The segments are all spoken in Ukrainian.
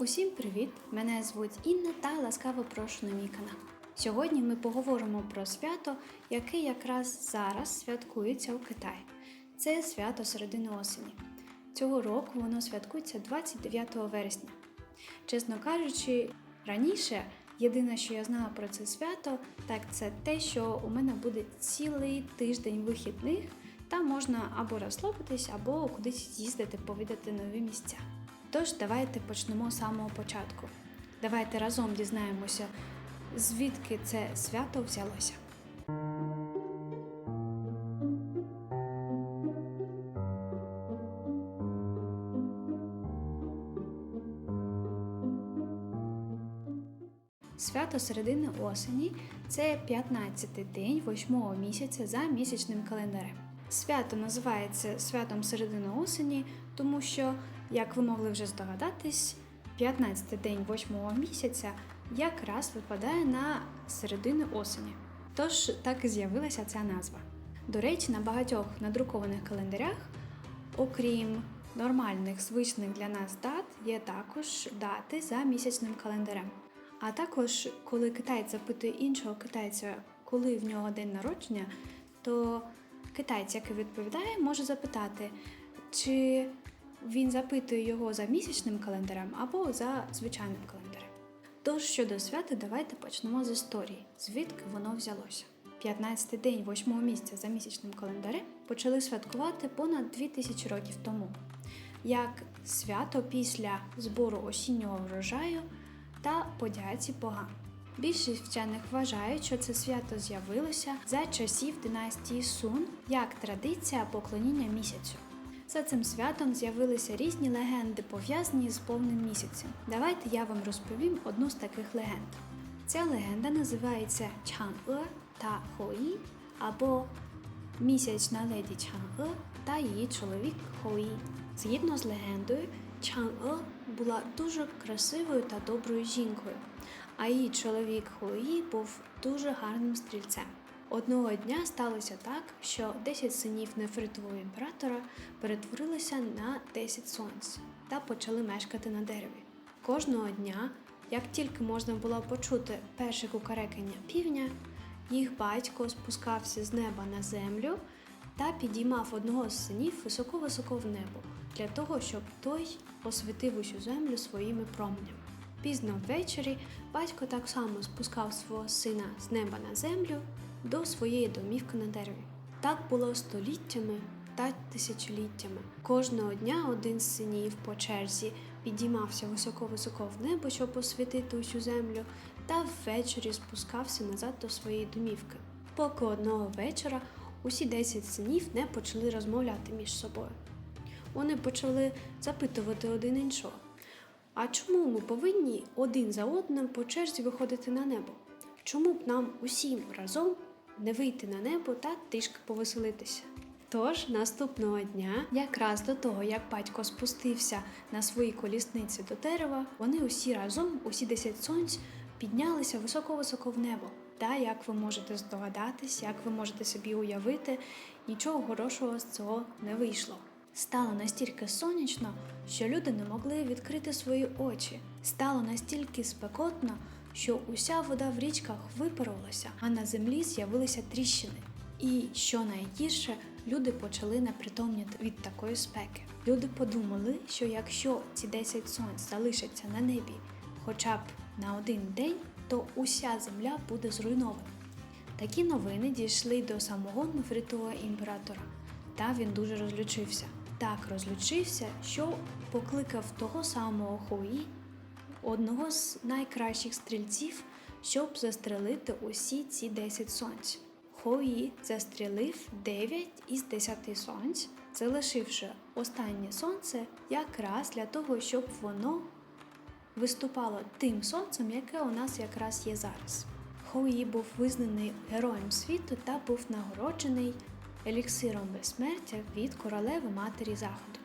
Усім привіт! Мене звуть Інна та ласкаво прошу на мій канал. Сьогодні ми поговоримо про свято, яке якраз зараз святкується у Китаї. Це свято середини осені. Цього року воно святкується 29 вересня. Чесно кажучи, раніше єдине, що я знала про це свято, так це те, що у мене буде цілий тиждень вихідних, та можна або розслабитись, або кудись з'їздити, повідати нові місця. Тож давайте почнемо з самого початку. Давайте разом дізнаємося, звідки це свято взялося. Свято середини осені це 15-й день 8-го місяця за місячним календарем. Свято називається святом середини осені, тому що, як ви могли вже здогадатись, 15-й день 8-го місяця якраз випадає на середину осені. Тож так і з'явилася ця назва. До речі, на багатьох надрукованих календарях, окрім нормальних звичних для нас дат, є також дати за місячним календарем. А також, коли китаєць запитує іншого китайця, коли в нього день народження, то китаєць, який відповідає, може запитати, чи він запитує його за місячним календарем або за звичайним календарем. Тож щодо свята, давайте почнемо з історії, звідки воно взялося. 15-й день 8 місяця за місячним календарем почали святкувати понад 2000 років тому, як свято після збору осіннього врожаю та подяці богам. Більшість вчених вважають, що це свято з'явилося за часів династії Сун як традиція поклоніння місяцю. За цим святом з'явилися різні легенди, пов'язані з повним місяцем. Давайте я вам розповім одну з таких легенд. Ця легенда називається Чан-Е та Хої або Місячна леді Чан-Е та її чоловік Хої. Згідно з легендою, Чан-Е була дуже красивою та доброю жінкою, а її чоловік Хої був дуже гарним стрільцем. Одного дня сталося так, що 10 синів нефритового імператора перетворилися на 10 сонць та почали мешкати на дереві. Кожного дня, як тільки можна було почути перше кукарекання півня, їх батько спускався з неба на землю та підіймав одного з синів високо-високо в небо для того, щоб той освітив усю землю своїми променями. Пізно ввечері батько так само спускав свого сина з неба на землю до своєї домівки на дереві. Так було століттями та тисячоліттями. Кожного дня один з синів по черзі підіймався високо-високо в небо, щоб освітити усю землю, та ввечері спускався назад до своєї домівки. Поки одного вечора усі десять синів не почали розмовляти між собою. Вони почали запитувати один іншого. А чому ми повинні один за одним по черзі виходити на небо? Чому б нам усім разом не вийти на небо та трішки повеселитися? Тож наступного дня, якраз до того, як батько спустився на своїй колісниці до дерева, вони усі разом, усі десять сонць, піднялися високо-високо в небо. Та як ви можете здогадатись, як ви можете собі уявити, нічого хорошого з цього не вийшло. Стало настільки сонячно, що люди не могли відкрити свої очі. Стало настільки спекотно, що уся вода в річках випарувалася, а на землі з'явилися тріщини. І що найгірше, люди почали непритомніти від такої спеки. Люди подумали, що якщо ці 10 сонць залишаться на небі хоча б на один день, то уся земля буде зруйнована. Такі новини дійшли до самого нефритового імператора, та він дуже розлючився. Так розлючився, що покликав того самого Хуї, одного з найкращих стрільців, щоб застрелити усі ці 10 сонць. Хуї застрілив 9 із 10 сонць, залишивши останнє сонце якраз для того, щоб воно виступало тим сонцем, яке у нас якраз є зараз. Хоуї був визнаний героєм світу та був нагороджений еліксиром безсмертя від королеви матері Заходу.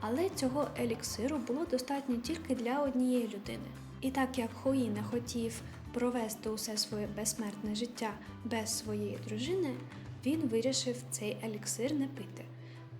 Але цього еліксиру було достатньо тільки для однієї людини. І так як Хої не хотів провести усе своє безсмертне життя без своєї дружини, він вирішив цей еліксир не пити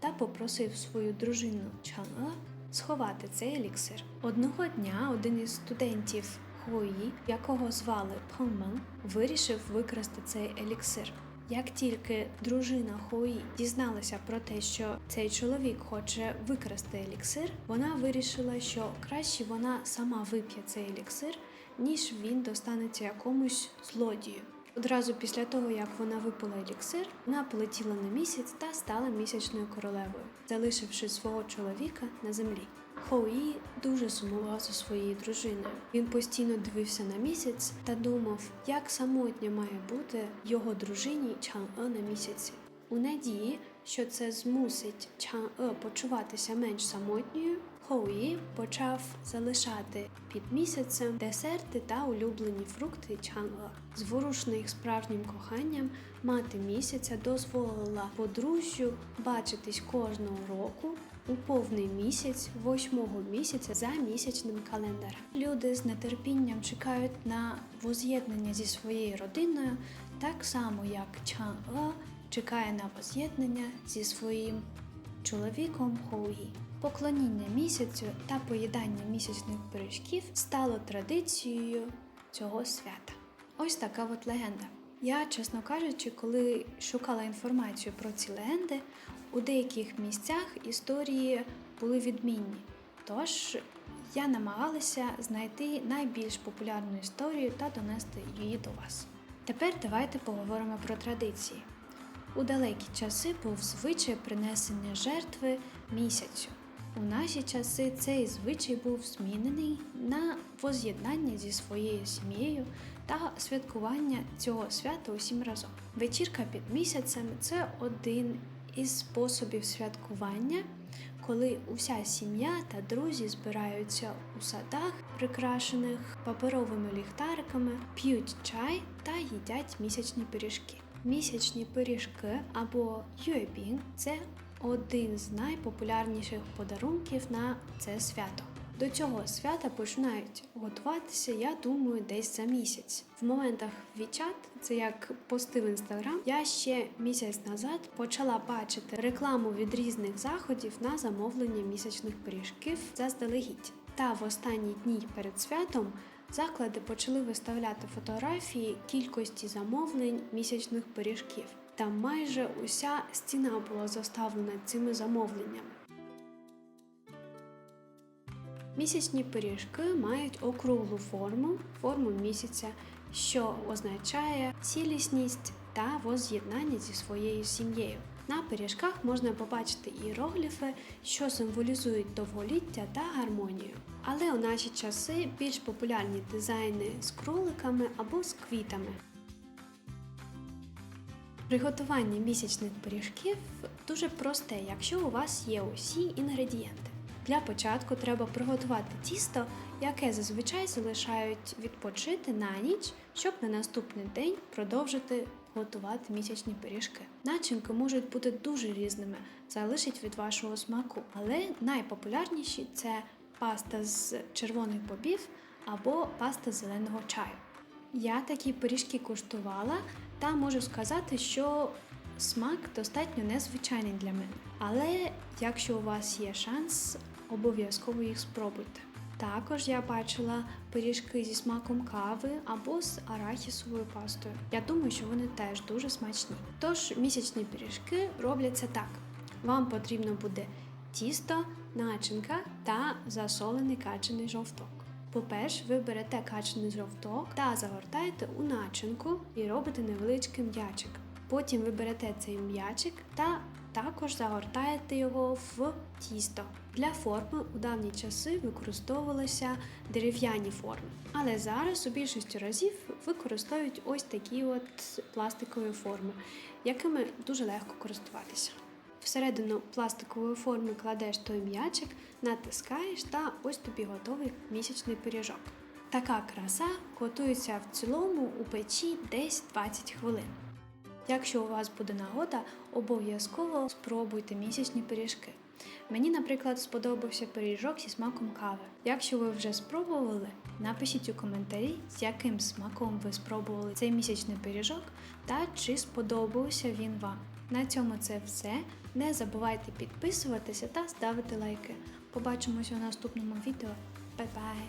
та попросив свою дружину Чан'е сховати цей еліксир. Одного дня один із студентів Хуї, якого звали Пхонмен, вирішив викрасти цей еліксир. Як тільки дружина Хуї дізналася про те, що цей чоловік хоче викрасти еліксир, вона вирішила, що краще вона сама вип'є цей еліксир, ніж він достанеться якомусь злодію. Одразу після того, як вона випила еліксир, вона полетіла на місяць та стала місячною королевою, залишивши свого чоловіка на землі. Хоуї дуже сумував за своєю дружиною. Він постійно дивився на місяць та думав, як самотня має бути його дружині Чан-Е на місяці. У надії, що це змусить Чан-Е почуватися менш самотньою, Хоуї почав залишати під місяцем десерти та улюблені фрукти Чан-Е. Зворушена їх справжнім коханням, мати місяця дозволила подружжю бачитись кожного року у повний місяць, восьмого місяця за місячним календарем. Люди з нетерпінням чекають на воз'єднання зі своєю родиною, так само як Чан Е чекає на воз'єднання зі своїм чоловіком Хоуї. Поклоніння місяцю та поїдання місячних пиріжків стало традицією цього свята. Ось така от легенда. Я, чесно кажучи, коли шукала інформацію про ці легенди, у деяких місцях історії були відмінні. Тож я намагалася знайти найбільш популярну історію та донести її до вас. Тепер давайте поговоримо про традиції. У далекі часи був звичай принесення жертви місяцю. У наші часи цей звичай був змінений на воз'єднання зі своєю сім'єю та святкування цього свята усім разом. Вечірка під місяцем це один із способів святкування, коли уся сім'я та друзі збираються у садах, прикрашених паперовими ліхтариками, п'ють чай та їдять місячні пиріжки. Місячні пиріжки або юебін – це один з найпопулярніших подарунків на це свято. До цього свята починають готуватися, я думаю, десь за місяць. В моментах WeChat, це як пости в інстаграм, я ще місяць назад почала бачити рекламу від різних заходів на замовлення місячних пиріжків заздалегідь. Та в останні дні перед святом заклади почали виставляти фотографії кількості замовлень місячних пиріжків. Там майже уся стіна була заставлена цими замовленнями. Місячні пиріжки мають округлу форму, форму місяця, що означає цілісність та воз'єднання зі своєю сім'єю. На пиріжках можна побачити іерогліфи, що символізують довголіття та гармонію. Але у наші часи більш популярні дизайни з кроликами або з квітами. Приготування місячних пиріжків дуже просте, якщо у вас є усі інгредієнти. Для початку треба приготувати тісто, яке зазвичай залишають відпочити на ніч, щоб на наступний день продовжити готувати місячні пиріжки. Начинки можуть бути дуже різними, залежить від вашого смаку, але найпопулярніші це паста з червоних бобів або паста зеленого чаю. Я такі пиріжки куштувала та можу сказати, що смак достатньо незвичайний для мене. Але якщо у вас є шанс, обов'язково їх спробуйте. Також я бачила пиріжки зі смаком кави або з арахісовою пастою. Я думаю, що вони теж дуже смачні. Тож місячні пиріжки робляться так: вам потрібно буде тісто, начинка та засолений качений жовток. По-перше, ви берете качаний жовток та загортаєте у начинку і робите невеличкий м'ячик. Потім ви берете цей м'ячик та також загортаєте його в тісто. Для форми у давні часи використовувалися дерев'яні форми, але зараз у більшості разів використовують ось такі от пластикові форми, якими дуже легко користуватися. Всередину пластикової форми кладеш той м'ячик, натискаєш та ось тобі готовий місячний пиріжок. Така краса готується в цілому у печі десь 20 хвилин. Якщо у вас буде нагода, обов'язково спробуйте місячні пиріжки. Мені, наприклад, сподобався пиріжок зі смаком кави. Якщо ви вже спробували, напишіть у коментарі, з яким смаком ви спробували цей місячний пиріжок та чи сподобався він вам. На цьому це все. Не забувайте підписуватися та ставити лайки. Побачимось у наступному відео. Бай-бай!